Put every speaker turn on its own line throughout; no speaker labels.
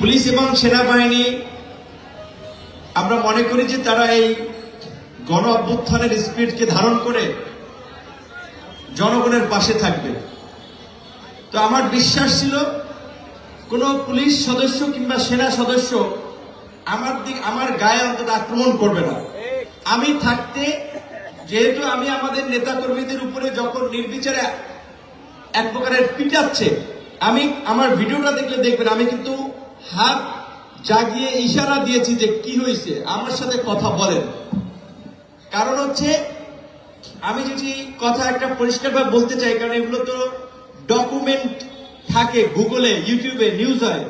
Police এবং সেনাবাহিনী, আমরা মনে করি যে তারা এই গণ অভ্যুত্থানের স্পিডকে ধারণ করে জনগণের পাশে থাকবে। তো আমার বিশ্বাস ছিল, কোনো পুলিশ সদস্য কিংবা সেনা সদস্য আমার দিক, আমার গায়ে অন্তত আক্রমণ করবে না। আমি থাকতে, যেহেতু আমি আমাদের নেতা কর্মীদের উপরে যখন নির্বিচারে এক প্রকারের পিটাচ্ছে, আমি আমার ভিডিওটা দেখলে দেখবেন, আমি কিন্তু হাত জাগিয়ে ইশারা দিয়েছি যে কি হয়েছে আমার সাথে কথা বলেন। কারণ হচ্ছে, আমি যদি কথা একটা পরিষ্কারভাবে বলতে চাই, কারণ এগুলো তো ডকুমেন্ট থাকে গুগলে ইউটিউবে নিউজ হয়।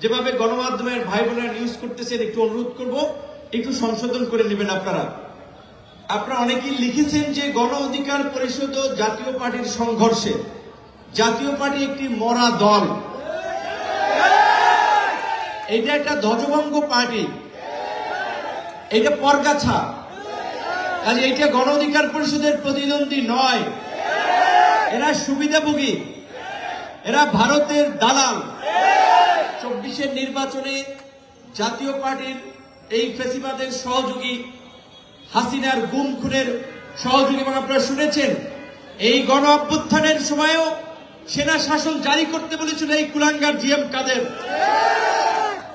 যেভাবে গণমাধ্যমের ভাই বোনেরা নিউজ করতেছেন একটু অনুরোধ করব, একটু সংশোধন করে নেবেন আপনারা। আপনারা অনেকেই লিখেছেন যে গণ অধিকার পরিষদ জাতীয় পার্টির সংঘর্ষে। জাতীয় পার্টি একটি মরা দল। এটা একটা ধ্বজভঙ্গ পার্টি। এটা পরগাছা। কাজে এটা গণ অধিকার পরিষদের প্রতিদ্বন্দ্বী নয়। এরা সুবিধাভোগী। এরা ভারতের দালাল। চব্বিশের নির্বাচনে জাতীয় পার্টির এই ফেসিবাদের সহযোগী হাসিনার গুম খুনের সহযোগী, এবং আপনারা শুনেছেন, এই গণ অভ্যুত্থানের সময়ও সেনা শাসন জারি করতে বলেছিল এই কুলাঙ্গার জিএম কাদের।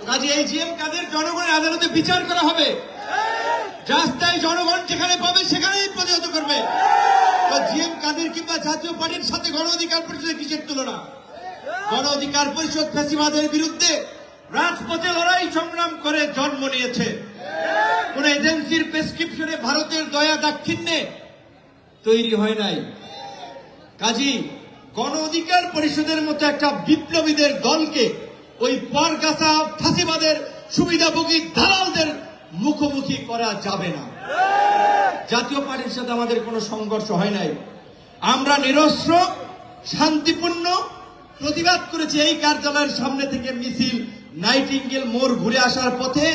কাজে এই জিএম কাদের জনগণের আদালতে বিচার করা হবে? রাস্তায় জনগণ যেখানে পাবে, সেখানেই প্রতিহত করবে। জিএম কাদের কিংবা জাতীয় পার্টির সাথে গণ অধিকার পরিষদের কিসের তুলনা? গণ অধিকার পরিষদ ফ্যাসিবাদের বিরুদ্ধে রাজপথে লড়াই সংগ্রাম করে জন্ম নিয়েছে। কোন এজেন্সির প্রেসক্রিপশনে ভারতের দয়া দাক্ষিণ্যে তৈরি হয় নাই। কাজী, গণ অধিকার পরিষদের মতো একটা বিপ্লবীদের দলকে ওই পরগাছা ফাঁসিবাদের সুবিধাভোগী দালালদের মুখোমুখি করা যাবে না। জাতীয় পার্টির সাথে আমাদের কোনো সংঘর্ষ হয় নাই। আমরা নিরস্ত্র, শান্তিপূর্ণ প্রতিবাদ করেছি এই কার্যালয়ের সামনে থেকে মিছিল, নাইটিঙ্গেল মোড় ঘুরে আসার পথে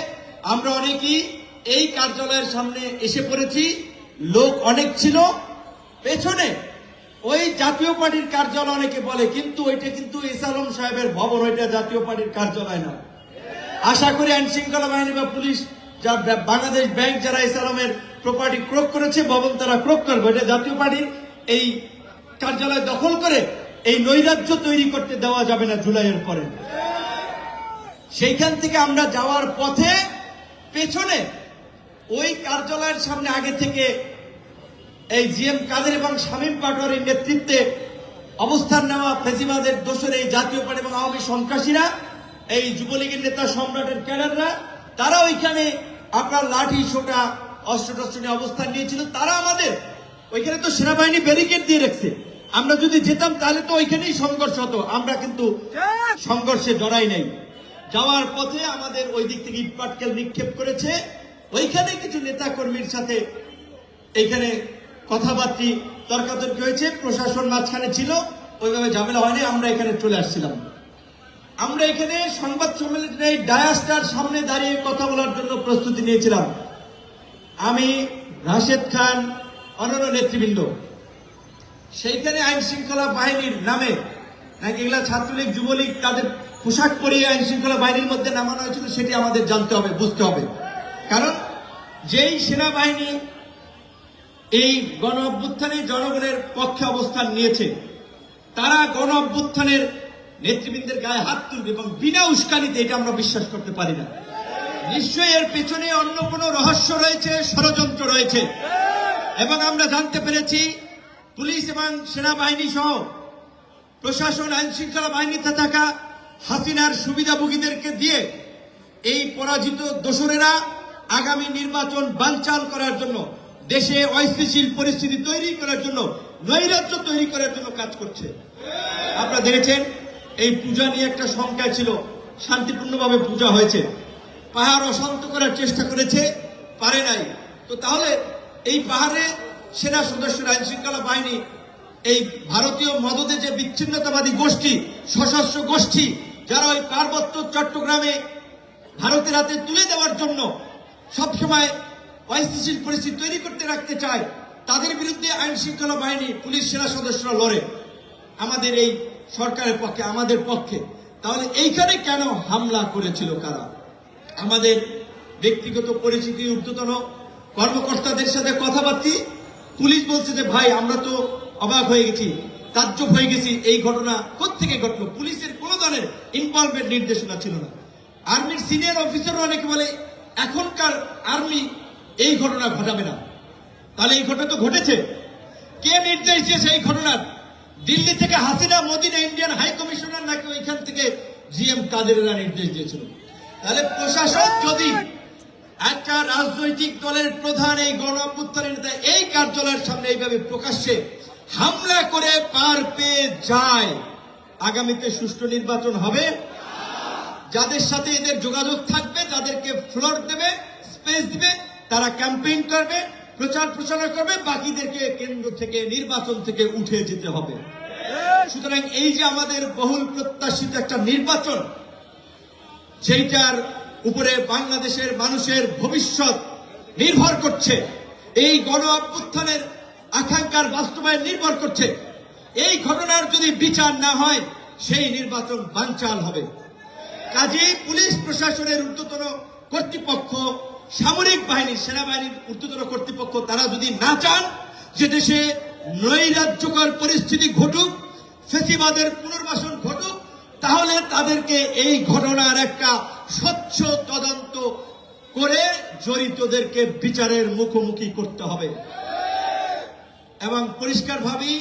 আমরা অনেকেই এই কার্যালয়ের সামনে এসে পড়েছি। লোক অনেক ছিল। পেছনে ওই জাতীয় পার্টির কার্যালয় অনেকে বলে, কিন্তু ওইটা কিন্তু ইসালম সাহেবের ভবন, ওইটা জাতীয় পার্টির কার্যালয় না। আশা করি আইন শৃঙ্খলা বাহিনী বা পুলিশ, যা বাংলাদেশ ব্যাংক যারা ইসলামের প্রপার্টি ক্রোক করেছে, ভবন তারা ক্রোক করবে। এটা জাতীয় পার্টির এই কার্যালয় দখল করে এই নৈরাজ্য তৈরি করতে দেওয়া যাবে না জুলাইয়ের পরে। সেইখান থেকে আমরা যাওয়ার পথে পেছনে ওই কার্যালয়ের সামনে আগে থেকে এই জি এম কাদের এবং শামীম পাটোয়ারির নেতৃত্বে অবস্থান নেওয়া ফেসিবাদের দোষের এই জাতীয় পার্টি এবং আওয়ামী সন্ত্রাসীরা, এই যুবলীগের নেতা সম্রাটের ক্যাডাররা, তারা ওইখানে আপনার লাঠি, সোটা, অস্ত্র নিয়ে অবস্থান নিয়েছিল। তারা আমাদের ওইখানে তো সেনাবাহিনী ব্যারিকেড দিয়ে রাখছে। আমরা যদি যেতাম তাহলে তো ওইখানেই সংঘর্ষ হতো। আমরা কিন্তু সংঘর্ষে জড়াই নাই। যাওয়ার পথে আমাদের ওই দিক থেকে ইটপাটকেল নিক্ষেপ করেছে। ওইখানে কিছু নেতা কর্মীর সাথে এইখানে কথাবার্তি তর্কাতর্কি হয়েছে, প্রশাসন মাঝখানে ছিল, ওইভাবে ঝামেলা হয়নি, আমরা এখানে চলে আসছিলাম। আমরা এখানে সংবাদ সম্মেলনে ডায়াস্টার সামনে দাঁড়িয়ে কথা বলার জন্য প্রস্তুতি নিয়েছিলাম। আমি রাশেদ খান, অন্যান্য নেতৃবৃন্দ। সেইখানে আইন শৃঙ্খলা বাহিনীর নামে নাকি এগুলা ছাত্রলীগ, যুবলীগ, তাদের পোশাক পরিয়ে আইন শৃঙ্খলা বাহিনীর মধ্যে নামানো হয়েছিল, সেটি আমাদের জানতে হবে, বুঝতে হবে। কারণ যেই সেনাবাহিনী এই গণ অভ্যুত্থানে জনগণের পক্ষে অবস্থান নিয়েছে। তারা গণ অভ্যুত্থানের নেতৃবৃন্দের গায়ে হাত তুলবে এবং বিনা উস্কানিতে এটা আমরা বিশ্বাস করতে পারি না। নিশ্চয়ই এর পেছনে অন্য কোনো রহস্য রয়েছে, ষড়যন্ত্র রয়েছে। এবং আমরা জানতে পেরেছি, পুলিশ এবং সেনাবাহিনী সহ প্রশাসন আইন শৃঙ্খলা বাহিনীতে থাকা হাসিনার সুবিধাভোগীদেরকে দিয়ে এই পরাজিত দোসরেরা আগামী নির্বাচন বানচাল করার জন্য দেশে অস্থিতিশীল পরিস্থিতি তৈরি করার জন্য, নৈরাজ্য তৈরি করার জন্য কাজ করছে। আপনারা দেখেছেন, এই পূজা নিয়ে একটা সংখ্যা ছিল। শান্তিপূর্ণভাবে পূজা হয়েছে। পাহাড় অশান্ত করার চেষ্টা করেছে, পারে নাই। তো তাহলে এই পাহাড়ে সেনা সদস্যরা আইন শৃঙ্খলা বাহিনী, এই ভারতীয় মদদে যে বিচ্ছিন্নতাবাদী গোষ্ঠী, সশস্ত্র গোষ্ঠী, যারা ওই পার্বত্য চট্টগ্রামে ভারতের হাতে তুলে দেওয়ার জন্য সবসময় অস্থিতিশীল পরিস্থিতি তৈরি করতে রাখতে চায়, তাদের বিরুদ্ধে আইন শৃঙ্খলা বাহিনী, পুলিশ, সেনা সদস্যরা লড়ে। আমাদের এই সরকারের পক্ষে, আমাদের পক্ষে। তাহলে এইখানে কেন হামলা করেছিল কারা? আমাদের ব্যক্তিগত পরিচিতি, ঊর্ধ্বতন কর্মকর্তাদের সাথে কথাবার্তি। পুলিশ বলছে যে, ভাই, আমরা তো অবাক হয়ে গেছি, তাজ্জব হয়ে গেছি, এই ঘটনা কোত্থেকে ঘটলো? পুলিশের কোনো ধরনের ইনভলভমেন্ট নির্দেশনা ছিল না। আর্মির সিনিয়র অফিসাররা অনেকে বলে, এখনকার আর্মি এই ঘটনা ঘটাবে না। তাহলে এই ঘটনা তো ঘটেছে। কে নির্দেশ দিয়েছে এই ঘটনার? দিল্লি থেকে হাসিনা মোদিনা ইন্ডিয়ান হাই কমিশনার নাকি ওইখান থেকে জিএম কাদেরেরা নির্দেশ দিয়েছিল? তাহলে প্রশাসন যদি একটা রাজনৈতিক দলের প্রধান এই গণ নেতা এই কার্যালয়ের সামনে এইভাবে প্রকাশ্যে হামলা করে পার পেয়ে যায়, আগামীতে সুষ্ঠু নির্বাচন হবে। যাদের সাথে এদের যোগাযোগ থাকবে, যাদেরকে ফ্লোর দেবে, স্পেস দিবে তারা ক্যাম্পেইন করবে, প্রচার প্রচারণা করবে, বাকিদেরকে কেন্দ্র থেকে, নির্বাচন থেকে উঠে যেতে হবে। সুতরাং এই যে আমাদের বহুল প্রত্যাশিত একটা নির্বাচন যেটার উপরে বাংলাদেশের মানুষের ভবিষ্যৎ নির্ভর করছে। এই গণ অভ্যুত্থানের আকাঙ্ক্ষার বাস্তবায়ন নির্ভর করছে। এই ঘটনার যদি বিচার না হয়, সেই নির্বাচন বানচাল হবে। কাজেই পুলিশ প্রশাসনের ঊর্ধ্বতন কর্তৃপক্ষ সামরিক বাহিনী, সেনাবাহিনীর ঊর্ধ্বতন কর্তৃপক্ষ তারা যদি না চান যে দেশে নৈরাজ্যকর পরিস্থিতি ঘটুক, ফেসিবাদের পুনর্বাসন ঘটুক, তাহলে তাদেরকে এই ঘটনার একটা স্বচ্ছ তদন্ত করে জড়িতদেরকে বিচারের মুখোমুখি করতে হবে। এবং পরিষ্কারভাবেই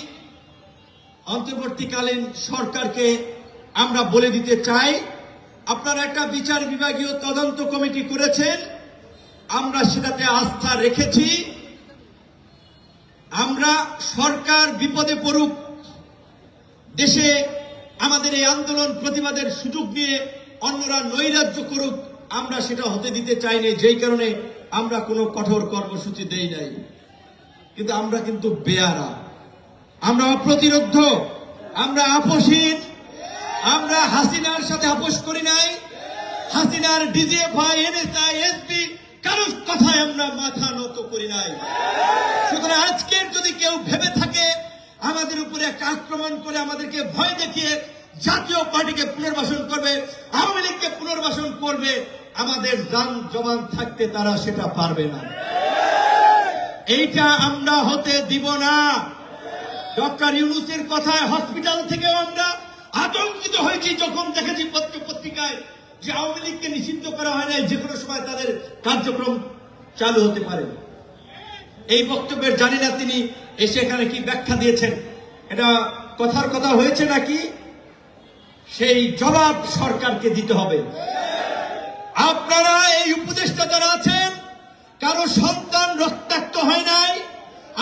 অন্তর্বর্তীকালীন সরকারকে আমরা বলে দিতে চাই, আপনারা একটা বিচার বিভাগীয় তদন্ত কমিটি করেছেন আমরা সেটাতে আস্থা রেখেছি। আমরা সরকার বিপদে পড়ুক, দেশে আমাদের এই আন্দোলন প্রতিবাদের সুযোগ নিয়ে অন্যরা নৈরাজ্য করুক, আমরা সেটা হতে দিতে চাইনি, যেই কারণে আমরা কোনো কঠোর কর্মসূচি দেই নাই। কিন্তু আমরা কিন্তু বেয়ারা। আমরা অপ্রতিরোধ, আমরা আপোষহীন, আমরা হাসিনার সাথে আপোষ করি নাই। হাসিনার ডিজিএফআই, এনএসআই, এসপি কারোর কথায় আমরা মাথা নত করি নাই। সুতরাং আজকের যদি কেউ ভেবে থাকে, আমাদের উপরে একটা আক্রমণ করে আমাদেরকে ভয় দেখিয়ে জাতীয় পার্টিকে পুনর্বাসন করবে, আওয়ামী লীগকে পুনর্বাসন করবে, আমাদের যান জবান থাকতে তারা সেটা পারবে না। এইটা আমরা হতে দিব না। ডক্টর ইউনুসের কথায় হসপিটাল থেকেও আমরা আতঙ্কিত হয়েছি, যখন দেখেছি পত্র পত্রিকায় যে আওয়ামী লীগকে নিষিদ্ধ করা হয় নাই যে কোনো সময় তাদের কার্যক্রম চালু হতে পারে। এই বক্তব্যের জানি না তিনি এসে এখানে কি ব্যাখ্যা দিয়েছেন। এটা কথার কথা হয়েছে নাকি? সেই জবাব সরকারকে দিতে হবে। আপনারা এই উপদেষ্টা যারা আছেন, কারও সন্তান রক্তাক্ত হয় নাই,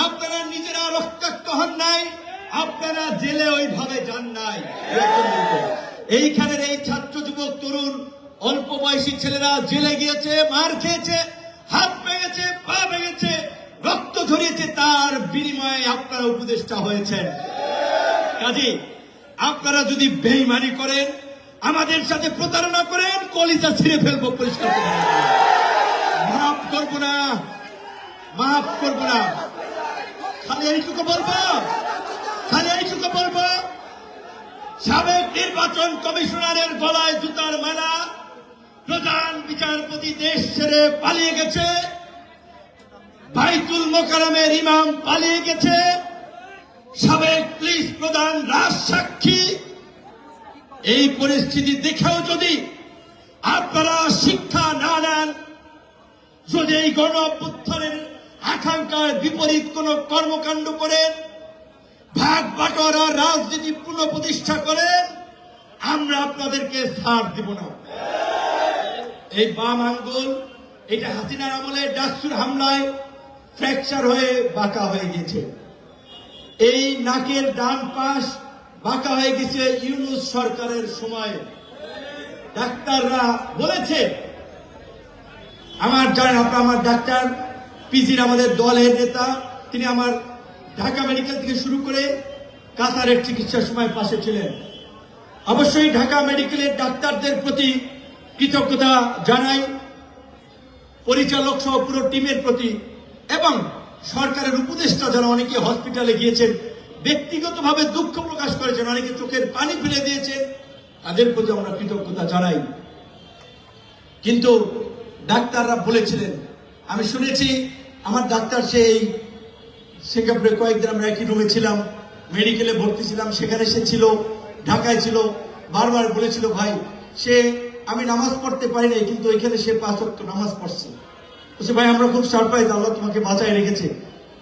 আপনারা নিজেরা রক্তাক্ত হন নাই, আপনারা জেলে ওইভাবে যান নাই। এইখানের এই ছাত্র যুবক, তরুণ, অল্প বয়সী ছেলেরা জেলে গিয়েছে, মার খেয়েছে, হাত ভেঙেছে, পা ভেঙেছে, রক্ত ঝরিয়েছে, তার বিনিময়ে আপনারা উপদেষ্টা হয়েছে কাজী, আপনারা যদি বেইমানি করেন, আমাদের সাথে প্রতারণা করেন, কলিজা ছিঁড়ে ফেলব, পরিষ্কার। মাফ করব না, মাফ করব না। খালি এইটুকু বলব, খালি এইটুকু বলব। সাবেক নির্বাচন কমিশনারের গলায় জুতার মেলা। প্রধান বিচারপতি দেশ ছেড়ে পালিয়ে গেছে। বাইতুল মোকারমের ইমাম পালিয়ে গেছে। সাবেক পুলিশ প্রধান রাজ সাক্ষী। এই পরিস্থিতি দেখেও যদি আপনারা শিক্ষা না নেন, যদি এই গণ আকাঙ্ক্ষার বিপরীত কোন কর্মকাণ্ড করেন ভাগ বাটোয়ারা রাজনীতি পুনঃপ্রতিষ্ঠা করেন, আমরা আপনাদেরকে ছাড় দিব না। এই বাম আঙ্গুল, এটা হাসিনার আমলে ডাকসুর হামলায় ফ্র্যাকচার হয়ে বাঁকা হয়ে গেছে এই নাকের ডান পাশ বাঁকা হয়ে গেছে ইউনুস সরকারের সময়। ডাক্তাররা বলেছে, আমার জানেন আপনার আমার ডাক্তার পিজির আমাদের দলের নেতা, তিনি আমার ঢাকা মেডিকেল থেকে শুরু করে কাতারের চিকিৎসার সময় পাশে ছিলেন। অবশ্যই ঢাকা মেডিকেলের ডাক্তারদের প্রতি কৃতজ্ঞতা জানাই, পরিচালক সহ পুরো টিমের প্রতি এবং সরকারের উপদেষ্টা যারা অনেকে হসপিটালে গিয়েছেন, ব্যক্তিগতভাবে দুঃখ প্রকাশ করেছেন, অনেকে চোখের পানি ফেলে দিয়েছেন, তাদের প্রতি আমরা কৃতজ্ঞতা জানাই। কিন্তু ডাক্তাররা বলেছিলেন, আমি শুনেছি, আমার ডাক্তার সেই সিঙ্গাপুরে কয়েকদিন আমরা একই রুমে ছিলাম মেডিকেলে ভর্তি ছিলাম, সেখানে সে ছিল, ঢাকায় ছিল, বারবার বলেছিল, ভাই, সে, আমি নামাজ পড়তে পারি নাই, কিন্তু এখানে সে পাঁচ ওয়াক্ত নামাজ পড়ছে। বলছে, ভাই, আমরা খুব সারপ্রাইজ আল্লাহ তোমাকে বাঁচায় রেখেছে।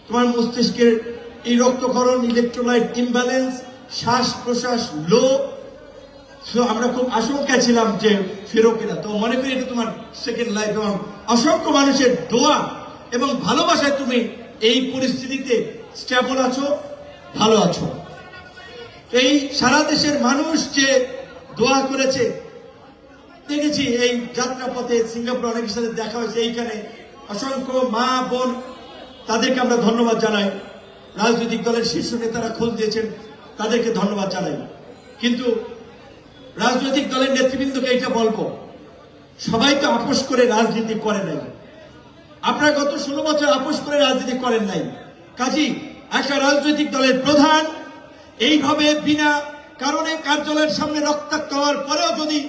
তোমার মস্তিষ্কের এই রক্তক্ষরণ ইলেকট্রোলাইট ইমব্যালেন্স শ্বাস প্রশ্বাস লো আমরা খুব আশঙ্কা ছিলাম যে ফেরো কিনা। তো মনে করি এটা তোমার সেকেন্ড লাইফ এবং অসংখ্য মানুষের দোয়া এবং ভালোবাসায় তুমি এই পরিস্থিতিতে স্টেবল আছো, ভালো আছো। এই সারা দেশের মানুষ যে দোয়া করেছে, দেখেছি এই যাত্রাপথে সিঙ্গাপুর অনেকের সাথে দেখা হয়েছে, এইখানে অসংখ্য মা, বোন, তাদেরকে আমরা ধন্যবাদ জানাই। রাজনৈতিক দলের শীর্ষ নেতারা খোঁজ দিয়েছেন তাদেরকে ধন্যবাদ জানাই। কিন্তু রাজনৈতিক দলের নেতৃবৃন্দকে এটা বলব, সবাই তো আপোষ করে রাজনীতি করে নাই। আপনারা গত ষোলো বছর আপোষ করে রাজনীতি করেন নাই। কাজী একটা রাজনৈতিক দলের প্রধান, এইভাবে বিনা কারণে কার্যালয়ের সামনে রক্তাক্ত হওয়ার পরেও যদি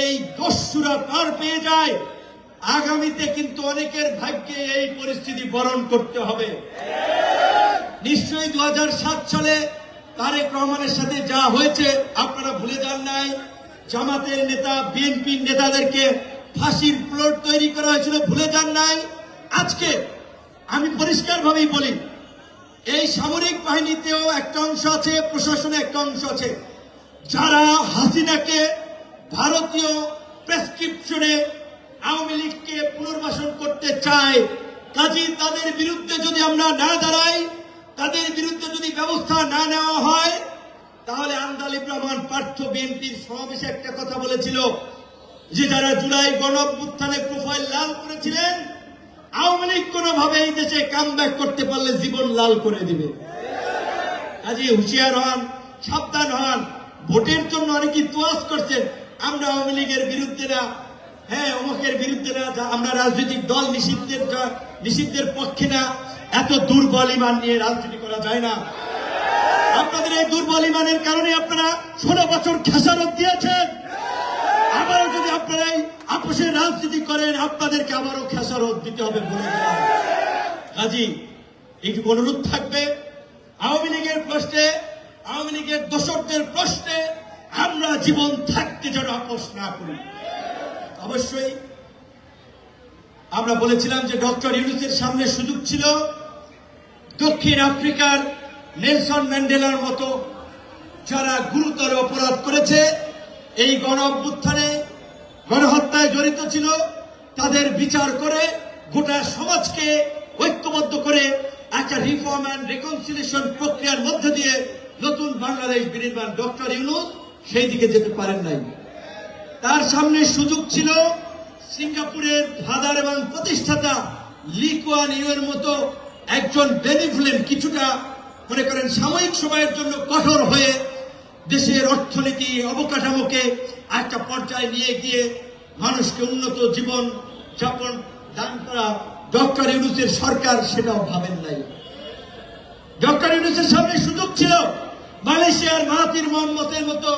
এই দস্যুরা পার পেয়ে যায়, আগামীতে কিন্তু অনেকের ভাগ্যে এই পরিস্থিতি বরণ করতে হবে। নিশ্চয়ই দু হাজার সাত সালে তারেক রহমানের সাথে যা হয়েছে, আপনারা ভুলে যান নাই। জামাতের নেতা, বিএনপির নেতাদেরকে ফাঁসির প্লট তৈরি করা হয়েছিল, ভুলে যান নাই। আজকে আমি পরিষ্কারভাবেই বলি, এই সামরিক বাহিনীতেও একটা অংশ আছে, প্রশাসনে একটা অংশ আছে। যারা হাসিনাকে ভারতীয় প্রেসক্রিপশনে আওয়ামী লীগকে পুনর্বাসন করতে চায় কাজী তাদের বিরুদ্ধে যদি আমরা না দাঁড়াই, তাদের বিরুদ্ধে যদি ব্যবস্থা না নেওয়া হয়, তাহলে আন্দালিব রহমান পার্থ বিএনপির সমাবেশে একটা কথা বলেছিল, যে যারা জুলাই গণ প্রোফাইল লাল করেছিলেন আওয়ামী লীগ কোনোভাবে এই দেশে কাম ব্যাক করতে পারলে জীবন লাল করে দিবে। কাজে হুঁশিয়ার হন, সাবধান হন, ভোটের জন্য অনেকে তোয়াজ করছেন, আমরা আওয়ামী লীগের বিরুদ্ধে না। হ্যাঁ অমুকের বিরুদ্ধে না আমরা রাজনৈতিক দল নিষিদ্ধের নিষিদ্ধের পক্ষে না। এত দুর্বল ইমান নিয়ে রাজনীতি করা যায় না। আপনাদের এই দুর্বল ইমানের কারণে আপনারা ষোলো বছর খেসারত দিয়েছেন। আবারও যদি আপনারা এই আপোষের রাজনীতি করেন, আপনাদেরকে আবারও খেসারত দিতে হবে বলে কাজী, এইটুকু অনুরোধ থাকবে, আওয়ামী লীগের প্রশ্নে, আওয়ামী লীগের দোষকদের প্রশ্নে আমরা জীবন থাকতে যেন আপোষ না করি। অবশ্যই, আমরা বলেছিলাম যে ডক্টর ইউনুসের সামনে সুযোগ ছিল দক্ষিণ আফ্রিকার নেলসন ম্যান্ডেলার মতো যারা গুরুতর অপরাধ করেছে। এই গণ অভ্যুত্থানে গণহত্যায় জড়িত ছিল, তাদের বিচার করে গোটা সমাজকে ঐক্যবদ্ধ করে একটা রিফর্ম অ্যান্ড রেকনসিলেশন প্রক্রিয়ার মধ্যে দিয়ে নতুন বাংলাদেশ বিনির্মাণ। ডক্টর ইউনুস সেই দিকে যেতে পারেন নাই। তার সামনে সুযোগ ছিল সিঙ্গাপুরের ফাদার এবং প্রতিষ্ঠাতা লি কুয়ান ইউর মতো একজন বেনিফিলেন্ট, কিছুটা মনে করেন সাময়িক সময়ের জন্য কঠোর হয়ে দেশের অর্থনীতি অবকাঠামোকে একটা পর্যায়ে নিয়ে গিয়ে মানুষকে উন্নত জীবন যাপন দান করা ডক্টর ইউনুসের সরকার সেটাও ভাবেন নাই। ডক্টর ইউনুসের সামনে সুযোগ ছিল, মালয়েশিয়ার মাহাতির মোহাম্মদের মতো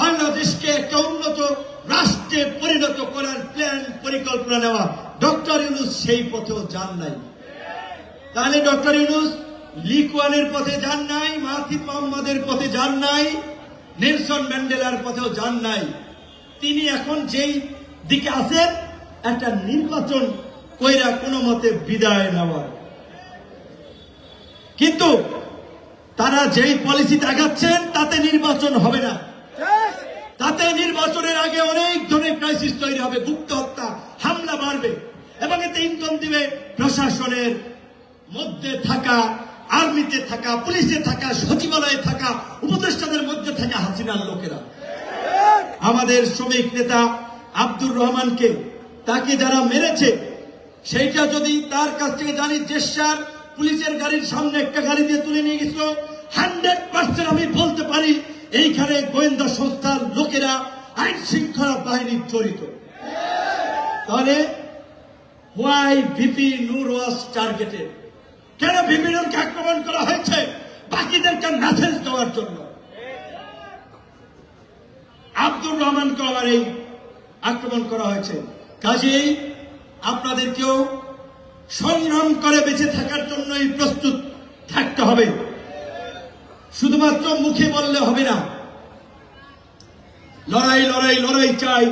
বাংলাদেশকে একটা উন্নত রাষ্ট্রে পরিণত করার প্ল্যান পরিকল্পনা নেওয়া ডক্টর ইউনুস সেই পথেও যান নাই। তাহলে ডক্টর ইউনুস লিকুয়ানের পথে যান নাই মাহাতির মোহাম্মদের পথে যান নাই, নেলসন ম্যান্ডেলার পথেও যান নাই। তিনি এখন যেই দিকে আছেন, একটা নির্বাচন কইরা কোনো মতে বিদায় নেওয়ার। কিন্তু তারা যেই পলিসি আগাচ্ছেন তাতে নির্বাচন হবে না। তাতে নির্বাচনের আগে অনেক ধরনের ক্রাইসিস তৈরি হবে, গুপ্ত হত্যা, হামলা বাড়বে এবং এতে ইন্ধন দিবে প্রশাসনের মধ্যে থাকা আর্মিতে থাকা, পুলিশে থাকা, সচিবালয়ে থাকা, উপদেষ্টাদের মধ্যে থাকা হাসিনার লোকেরা। আমাদের শ্রমিক নেতা আব্দুর রহমানকে তাকে যারা মেরেছে, সেইটা যদি তার কাছ থেকে জানি জেসার পুলিশের গাড়ির সামনে একটা গাড়ি দিয়ে তুলে নিয়ে গেছিল, হান্ড্রেড পার্সেন্ট আমি বলতে পারি এইখানে গোয়েন্দা সংস্থার লোকেরা আইন শৃঙ্খলা বাহিনী জড়িত। তাহলে why VP Nur was targeted কেন ভিপি নূরকে আক্রমণ করা হয়েছে? বাকিদেরকে মেসেজ দেওয়ার জন্য। আব্দুর রহমানকে আমার এই আক্রমণ করা হয়েছে। কাজেই আপনাদেরকেও সংগ্রাম করে বেঁচে থাকার জন্যই প্রস্তুত থাকতে হবে। শুধুমাত্র মুখে বললে হবে না। লড়াই লড়াই লড়াই চাই।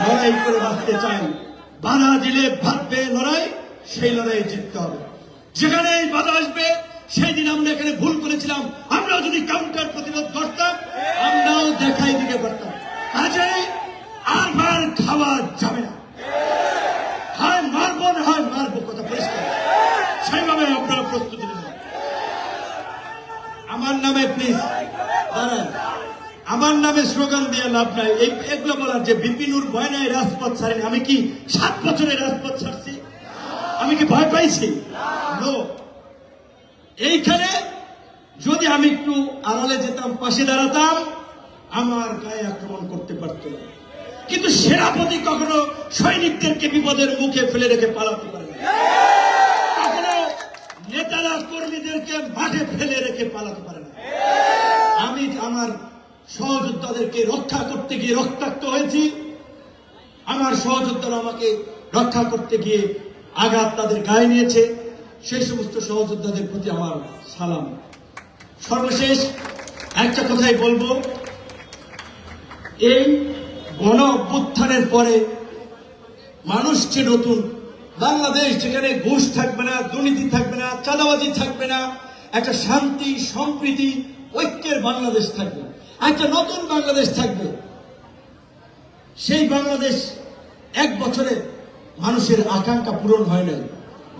লড়াই করে বাঁচতে চাই। বাধা দিলে ভাববে লড়াই, সেই লড়াই জিততে হবে। যেখানে এই বাধা আসবে, সেই দিন আমরা এখানে ভুল করেছিলাম। আমরা যদি কাউন্টার প্রতিরোধ করতাম, আমরাও দেখাই দিকে করতাম। কাজেই আর মার খাওয়া যাবে না। হয় মারবো না হয় মারবো, কথা পরিষ্কার। সেইভাবে আপনারা প্রস্তুতি নেবেন। আমার নামে প্লিজ দাঁড়ান। আমার নামে স্লোগান দিয়ে লাভ নাই। এগুলো বলার যে বিপিনুর ভয় নাই রাজপথ ছাড়েনি। আমি কি সাত বছরের রাজপথ ছাড়ছি? আমি কি ভয় পাইছি? এইখানে যদি আমি একটু আড়ালে যেতাম, পাশে দাঁড়াতাম, আমার গায়ে আক্রমণ করতে পারত কিন্তু সেনাপতি কখনো সৈনিকদেরকে বিপদের মুখে ফেলে রেখে পালাতে পারে কখনো নেতারা কর্মীদেরকে মাঠে ফেলে রেখে পালাতে পারে না। আমি আমার সহযোদ্ধাদেরকে রক্ষা করতে গিয়ে রক্তাক্ত হয়েছি। আমার সহযোদ্ধারা আমাকে রক্ষা করতে গিয়ে আঘাত তাদের গায়ে নিয়েছে। সেই সমস্ত সহযোদ্ধাদের প্রতি আমার সালাম। সর্বশেষ একটা কথাই বলব। এই গণ অভ্যুত্থানের পরে মানুষ যে নতুন, বাংলাদেশ যেখানে ঘুষ থাকবে না, দুর্নীতি থাকবে না, চাঁদাবাজি থাকবে না, একটা শান্তি, সম্প্রীতি, ঐক্যের বাংলাদেশ থাকবে। একটা নতুন বাংলাদেশ থাকবে। সেই বাংলাদেশ এক বছরে মানুষের আকাঙ্ক্ষা পূরণ হয় নাই।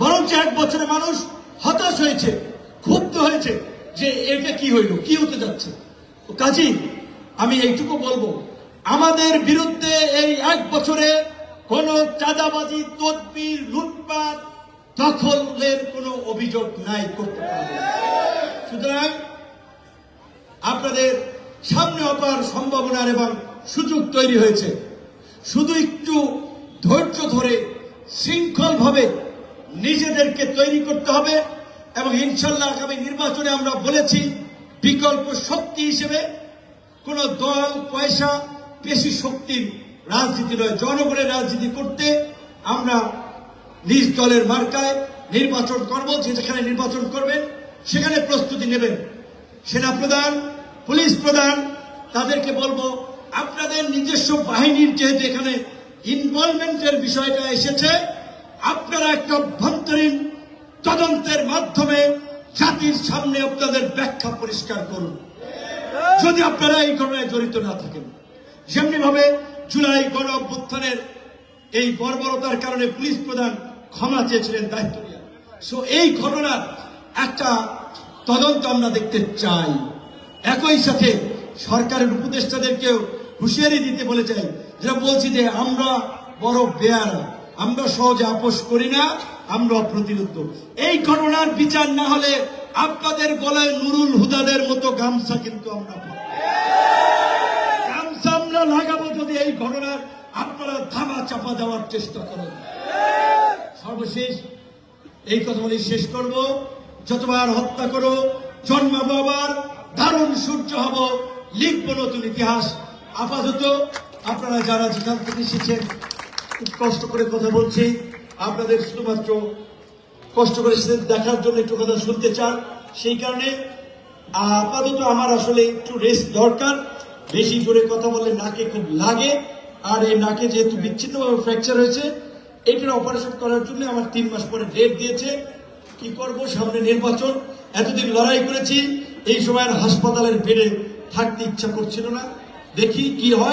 বরঞ্চ এক বছরে মানুষ হতাশ হয়েছে, ক্ষুব্ধ হয়েছে যে এটা কি হইল, কি হতে যাচ্ছে। কাজী, আমি এইটুকু বলব, আমাদের বিরুদ্ধে এই এক বছরে কোন চাঁদাবাজি, তদবির, লুটপাট, দখলের কোনো অভিযোগ নাই করতে পারবে সুতরাং আপনাদের সামনে অপার সম্ভাবনার এবং সুযোগ তৈরি হয়েছে। শুধু একটু ধৈর্য ধরে শৃঙ্খলভাবে নিজেদেরকে তৈরি করতে হবে এবং ইনশাল্লাহ আগামী নির্বাচনে আমরা বলেছি বিকল্প শক্তি হিসেবে কোন দল, পয়সা পেশি শক্তির রাজনীতি নয়, জনগণের রাজনীতি করতে আমরা নিজ দলের মার্কায় নির্বাচন করব যেখানে নির্বাচন করবেন, সেখানে প্রস্তুতি নেবেন। সেনা প্রধান, পুলিশ প্রধান, তাদেরকে বলব, আপনাদের নিজস্ব বাহিনীর যেহেতু এখানে ইনভলভমেন্টের বিষয়টা এসেছে। আপনারা একটা অভ্যন্তরীণ তদন্তের মাধ্যমে জাতির সামনে আপনাদের ব্যাখ্যা পরিষ্কার করুন। যদি আপনারা এই ঘটনায় জড়িত না থাকেন যেমনি ভাবে জুলাই গণ অভ্যুত্থানের এই বর্বরতার কারণে পুলিশ প্রধান ক্ষমা চেয়েছিলেন দায়িত্ব নিয়ে। সো এই ঘটনার একটা তদন্ত আমরা দেখতে চাই। একই সাথে সরকারের উপদেষ্টাদেরকেও হুঁশিয়ারি দিতে বলে চাই যেটা বলছি যে আমরা বড় বেয়ারা, আমরা সহজে আপোষ করি না, আমরা প্রতিরোধ এই ঘটনার বিচার না হলে আপনাদের গলায় নুরুল হুদাদের মতো গামছা কিন্তু আমরা গামছা আমরা লাগাবো যদি এই ঘটনার আপনারা ধামা চাপা দেওয়ার চেষ্টা করেন। সর্বশেষ এই কথা বলে শেষ করব। যতবার হত্যা করো, জন্মাবো আবার, দারুণ সূর্য হব, লিখব নতুন ইতিহাস। আপাতত আপনারা যারা যেখান থেকে এসেছেন, খুব কষ্ট করে কথা বলছি। আপনাদের শুধুমাত্র কষ্ট করে এসেছেন দেখার জন্য একটু কথা শুনতে চান। সেই কারণে আপাতত আমার আসলে একটু রেস্ট দরকার। বেশি জোরে কথা বললে নাকে খুব লাগে। আর এই নাকে যেহেতু বিচ্ছিন্নভাবে ফ্র্যাকচার হয়েছে এটার অপারেশন করার জন্য আমার তিন মাস পরে ডেট দিয়েছে। কি করব? সামনে নির্বাচন। এতদিন লড়াই করেছি। এই সময় হাসপাতালের বেডে থাকতে ইচ্ছা করছিল না। দেখি কি হয়।